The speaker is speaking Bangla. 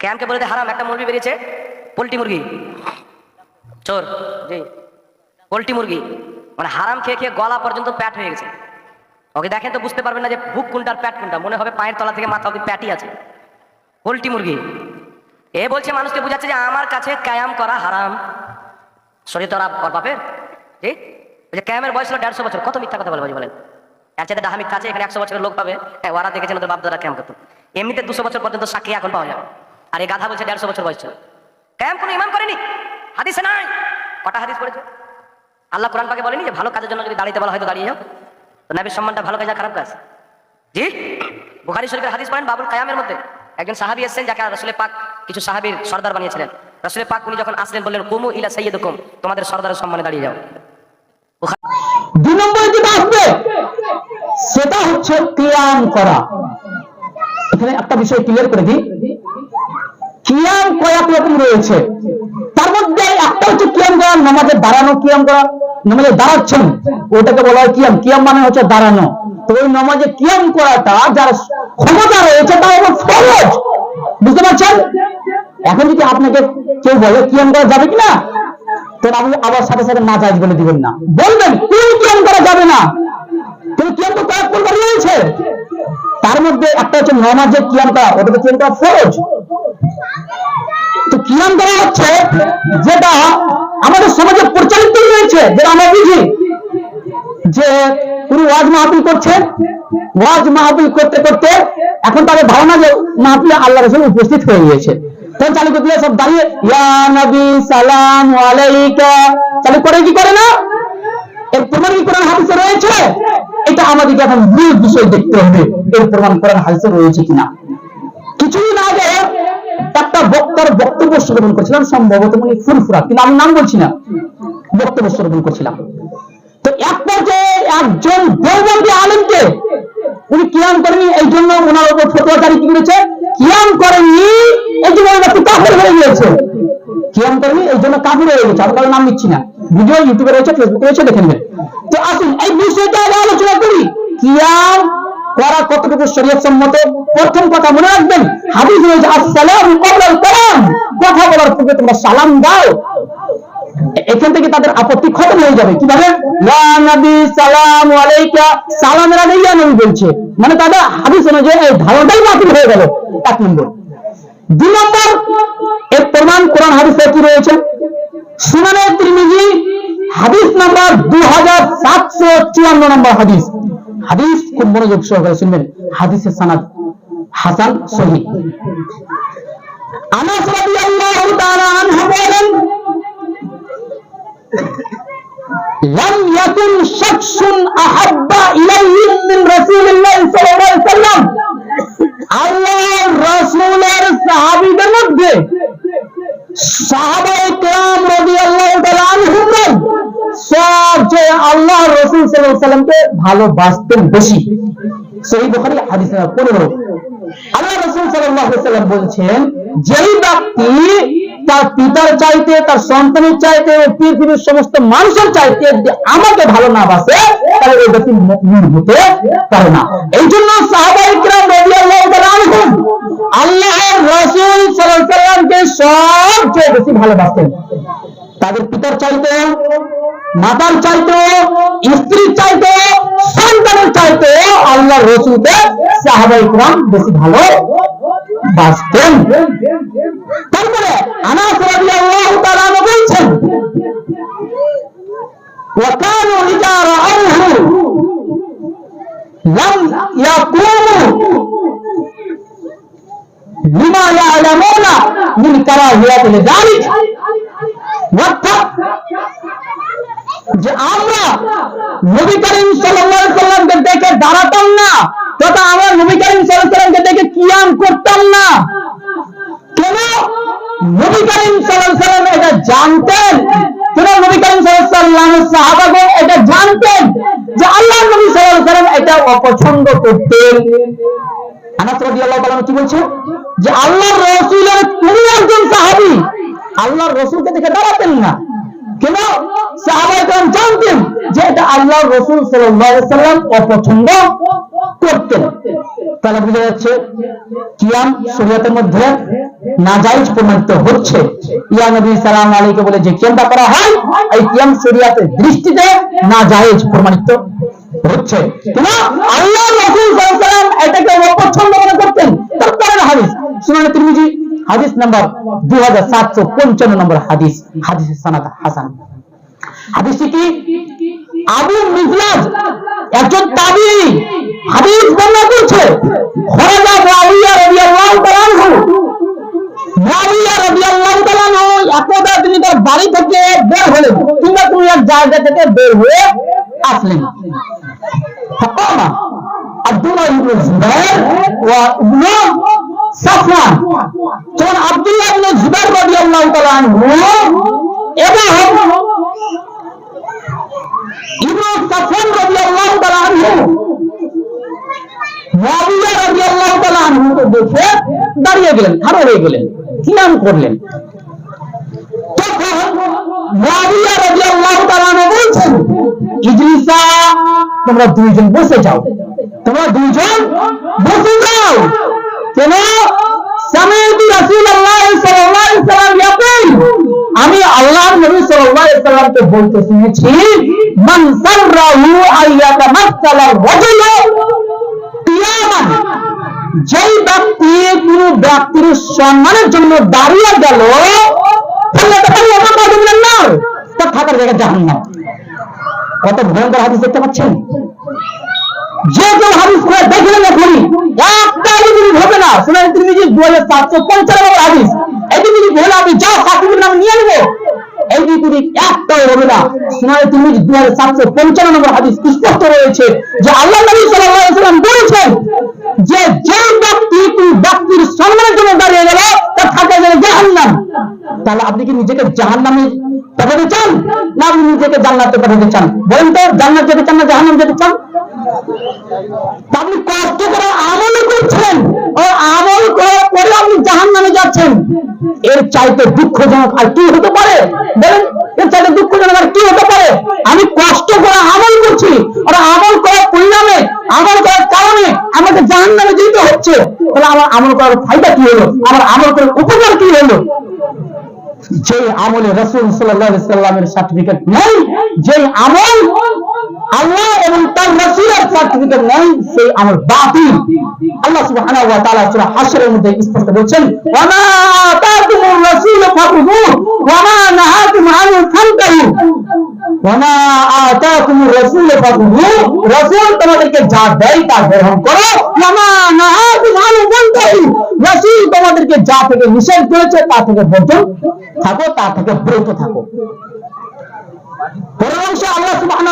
ক্যাম্পকে বলে হারাম, একটা মুরগি বেরিয়েছে। পোলট্রি মুরগি। চোর, জি। পোলট্রি মুরগি। মানে হারাম খেয়ে খেয়ে গলা পর্যন্ত প্যাট হয়ে গেছে। ওকে দেখেন তো, বুঝতে পারবেন না যে বুক কোনটার প্যাট কোনটা। মনে হবে পায়ের তলা থেকে মাথা অব্দি প্যাটই আছে। পোলট্রি মুরগি। এ বলছে মানুষকে বোঝাচ্ছে যে, আমার কাছে কায়াম করা হারাম। শরীর তো আর ওর বাপের। জি? যে ক্যামের বয়স হলো দেড়শো বছর। কত মিথ্যা কথা বলে বলেন। এর চাইতে ডাহা এখানে একশো বছরের লোক পাবে। হ্যাঁ ওরা দেখেছেন ওদের বাপ দাদা ক্যাম্প করতো। এমনিতে দুশো বছর পর্যন্ত সাক্ষী এখন পাওয়া যাবে। আর এই গাধা বলছে দেড়শো বছর বয়স। ছিল কোনো ইমাম করেনি? হাদিসে নাই। কটা হাদিস পড়েছে? আল্লাহ কোরআন পাকে বলেনি যে ভালো কাজের জন্য যদি দাঁড়িয়ে বলা হয়তো দাঁড়িয়ে যাও। তো নবীর সম্মানটা ভালো কাজ খারাপ কাজ। জি? বুখারি শরীফের হাদিস পড়েন বাবুল কায়ামের মধ্যে। একজন সাহাবি এসেছেন যাকে রসুলের পাক কিছু সাহাবীর সর্দার বানিয়েছিলেন। রসুলের পাক উনি যখন আসলেন বললেন, কুমু ইলা সাইয়্যিদুকুম, তোমাদের সর্দারের সম্মানে দাঁড়িয়ে যাও। দুই নম্বরে যেটা আসবে, সেটা হচ্ছে কিয়াম করা। এখানে একটা বিষয় ক্লিয়ার করে দিই। কিয়াম কয়েক রকম রয়েছে। তার মধ্যে একটা হচ্ছে কিয়াম করা, নামাজে দাঁড়ানো কিয়াম করা। নামাজে দাঁড়াচ্ছেন, ওটাকে বলা হয় কিয়াম। কিয়াম মানে হচ্ছে দাঁড়ানো। তো ওই নামাজে কিয়াম করাটা যার ক্ষমতা রয়েছে তা হলো ফরজ। বুঝতে পারছেন? এখন যদি আপনাকে কেউ বলে কিয়াম করা যাবে কিনা তো আপনি আবার সাথে সাথে না যাই বলে দিবেন না। বলবেন কোন কিয়াম করা যাবে না। কিন্তু কিয়াম তো কয়েক প্রকার রয়েছে। তার মধ্যে একটা হচ্ছে নমাজের কিয়াম করা, ওটাকে কিয়াম করা ফরজ। তো কিয়াম করা হচ্ছে? যেটা আমাদের সমাজে প্রচলিত রয়েছে, যেটা আমরা বুঝি যে পুরো ওয়াজ মাহফিল করছে, ওয়াজ মাহফিল করতে করতে এখন তাদের ধারণা যে মাহফিলে আল্লাহ রসুল উপস্থিত হয়ে গিয়েছে। তখন চালু করতে সব দাঁড়িয়ে, ইয়া নবী, সালাম আলাইকা। চালু করে কি করে না? এর প্রমাণ কি কোরআন হাদিসে রয়েছে? এটা আমাদেরকে এখন বিষয় দেখতে হবে, এর প্রমাণ কোরআন হাদিসে রয়েছে কিনা। আগে একটা বক্তার বক্তব্য শ্রবণ করছিলাম, সম্ভবত উনি ফুরফুরা, কিন্তু আমি নাম বলছি না, বক্তব্য শ্রবণ করছিলাম। তো এক পর্যায়ে একজন দেওবন্দি আলেমকে উনি কিয়াম করেনি এই জন্য ওনার উপর ফটোয়া জারি করেছে? কিয়াম করেননি, এই জন্য ওই ব্যক্তি কাফের হয়ে গিয়েছে। কিয়াম করেনি এই জন্য কাফের হয়ে গেছে আমি কারও নাম নিচ্ছি না। ভিডিও, ইউটিউবে রয়েছে ফেসবুকে রয়েছে, দেখে নেবেন। তো আসুন, এই বিষয়টা আলোচনা করি। কিয়াম করা কতটুকু শরীয়ত সম্মত প্রথম কথা মনে রাখবেন হাদিস রয়েছে আসসালামু কবলাল কালাম। কথা বলার পূর্বে তোমরা সালাম দাও। এখান থেকে তাদের আপত্তি খতম হয়ে যাবে। কীভাবে? ইয়া নবী, সালাম আলাইকা। সালামের আগে ইয়া নবী বলছে। মানে তাদের হাদিস অনুযায়ী এই ধারণাটাই বাতিল হয়ে গেল। এক নম্বর। দুই নম্বর, এর প্রমাণ কোরআন হাদিসে কি রয়েছে? সুনানে তিরমিজি, হাদিস নাম্বার দু হাজার সাতশো চুয়ান্ন নম্বর হাদিস। হাদিস খুব মনোযোগ সহকারে শুনবেন হাদিসের সানাদ হাসান সহি আনাস রাদিয়াল্লাহু তাআলা আনহু বলেন لم يكن شخص أحب إليهم من رسول الله صلى الله عليه وسلم আল্লাহর রাসূলের সাহাবীদের মধ্যে সাহাবায়ে কেরাম রাদিয়াল্লাহু তাআলা আনহুম সবচেয়ে আল্লাহ রাসূল আলাইহি সাল্লামকে ভালোবাসতেন বেশি। সহিহ বুখারী, হাদিস 15 আল্লাহ রাসূল সাল্লাম বলছেন, যেই ব্যক্তি তার পিতার চাইতে, তার সন্তানের চাইতে পৃথিবীর সমস্ত মানুষের চাইতে যদি আমাকে ভালো না বাসে, তাহলে ওই ব্যক্তি মুমিন হতে পারে না। এই জন্য সাহাবায়ে কিরাম রাদিয়াল্লাহু তাআলা আনহুম আল্লাহর রাসূল সাল্লামকে সবচেয়ে বেশি ভালোবাসতেন, তাদের পিতার চাইতে মাতার চাইতে স্ত্রীর চাইতে সন্তানের চাইতে আল্লাহ রসুলকে সাহাবাই ইকরাম বেশি ভালো বাসতেন তারপরে আনাস রাদিয়াল্লাহু তাআলা আনহু বলছেন وكانوا إذا رأوه لم يقوموا لما يعلمون من كراهية لذلك অর্থাৎ যে আমরা নবী করিম সাল্লামকে দেখে দাঁড়াতাম না, তথা আমরা নবী করিম সাল্লামকে দেখে কিয়াম করতাম না। কেন? নবী করিম সাল্লাম এটা জানতেন। অপছন্দ করতেন? কি বলছে? যে আল্লাহর রাসূলের কোন একজন সাহাবী আল্লাহর রাসূলকে দেখে দাঁড়াতেন না কেন সাহাবায়ে কেরাম জানতেন যে এটা আল্লাহর রাসূল সাল্লাম অপছন্দ করতেন। তাহলে বোঝা যাচ্ছে, কিয়াম শরীয়তের মধ্যে নাজাইজ প্রমাণিত হচ্ছে। ইয়া নবী সালাম আলাইকে বলে যে কিয়ামটা করা হয়, এই কিয়াম শরীয়তের দৃষ্টিতে নাজাইজ প্রমাণিত হচ্ছে। আল্লাহ রাসূল সাল্লাম এটাকে অপছন্দ মনে করতেন। হাদিস তিরমিজি, হাদিস নাম্বার 2755 নম্বর হাদিস, হাদিসের সানাদ হাসান। হাদিসটি কি? আবু মুফলাস একজন তাবি হাদিস বর্ণনা করছে। খরাজা মুআবিয়া রাদিয়াল্লাহু তাআলা মুআবিয়া রাদিয়াল্লাহু তাআলা একদা তিনি তার বাড়ি থেকে বের হলেন। কিংবা কোনো এক জায়গা থেকে বের হয়ে আসলেন। ফাকামা আব্দুল্লাহ ইবনে জুবাইর ওয়া ইবনে সাফওয়ান যখন আব্দুল্লাহ ইবনে জুবাইর রাদিয়াল্লাহু তাআলা এবং দাঁড়িয়ে গেলেন হয়ে গেলেন কিয়াম করলেন। বলছেন তোমরা দুইজন বসে যাও। তোমরা দুইজন বসে যাও। কেন? সামিউতু রাসূলুল্লাহ বলতে শুনেছি মান ব্যক্তি কোন ব্যক্তির সম্মানের জন্য দাঁড়িয়ে গেল থাকার জায়গা জাহান্নাম। কত ভয়ঙ্কর হাদিস দেখতে পাচ্ছেন? যে কেউ হাদিস দেখলেন এখনই একটা হবে না। শুনে তুমি যে দু হাদিস। এই যদি বলে আমি যা সাকিবের নাম নিয়ে নেব তাহলে আপনি কি নিজেকে জাহান্নামে পাঠাতে চান, না আপনি নিজেকে জান্নাতে পাঠাতে চান? বলেন তো, জান্নাত যেতে চান না জাহান্নাম যেতে চান? আপনি কষ্ট করে আমল করছেন, ও আমল করার পরে আপনি জাহান নামে যাচ্ছেন। এর চাইতে দুঃখজনক আর কি হতে পারে? বলেন, এর চাইতে দুঃখজনক আর কি হতে পারে? আমি কষ্ট করে আমল করছি, আর আমল করার পরিণামে, আমল করার কারণে আমাকে জাহান নামে যেতে হচ্ছে। তাহলে আমার আমল করার ফায়দা কি হলো? আমার আমল করার উপকার কি হলো? যে আমলে রসুল সাল্লাহ সাল্লামের সার্টিফিকেট নেই যে আমল আল্লাহ এবং তার রসুলের সার্টিফিকেট নেই, সেই আমল বাতিল আল্লাহ সুবহানাহু ওয়া তাআলা সূরা হাশরের মধ্যে স্পষ্ট বলেছেন ওয়া মা আতাকুমুর রাসূল ফাখুযুহু ওয়া মা নাহাকুম আনহু ফান্তাহু ওয়া মা আতাকুমুর রাসূল ফাখুযুহু রাসূল তোমাদেরকে যা দেয় তা গ্রহণ করো ওয়া মা নাহাকুম আনহু ফান্তাহু রাসূল তোমাদেরকে যা থেকে নিষেধ করেছে তা থেকে বর্জন থাকো, তা থেকে বিরত থাকো। পরের অংশে আল্লাহ সুবহানাহু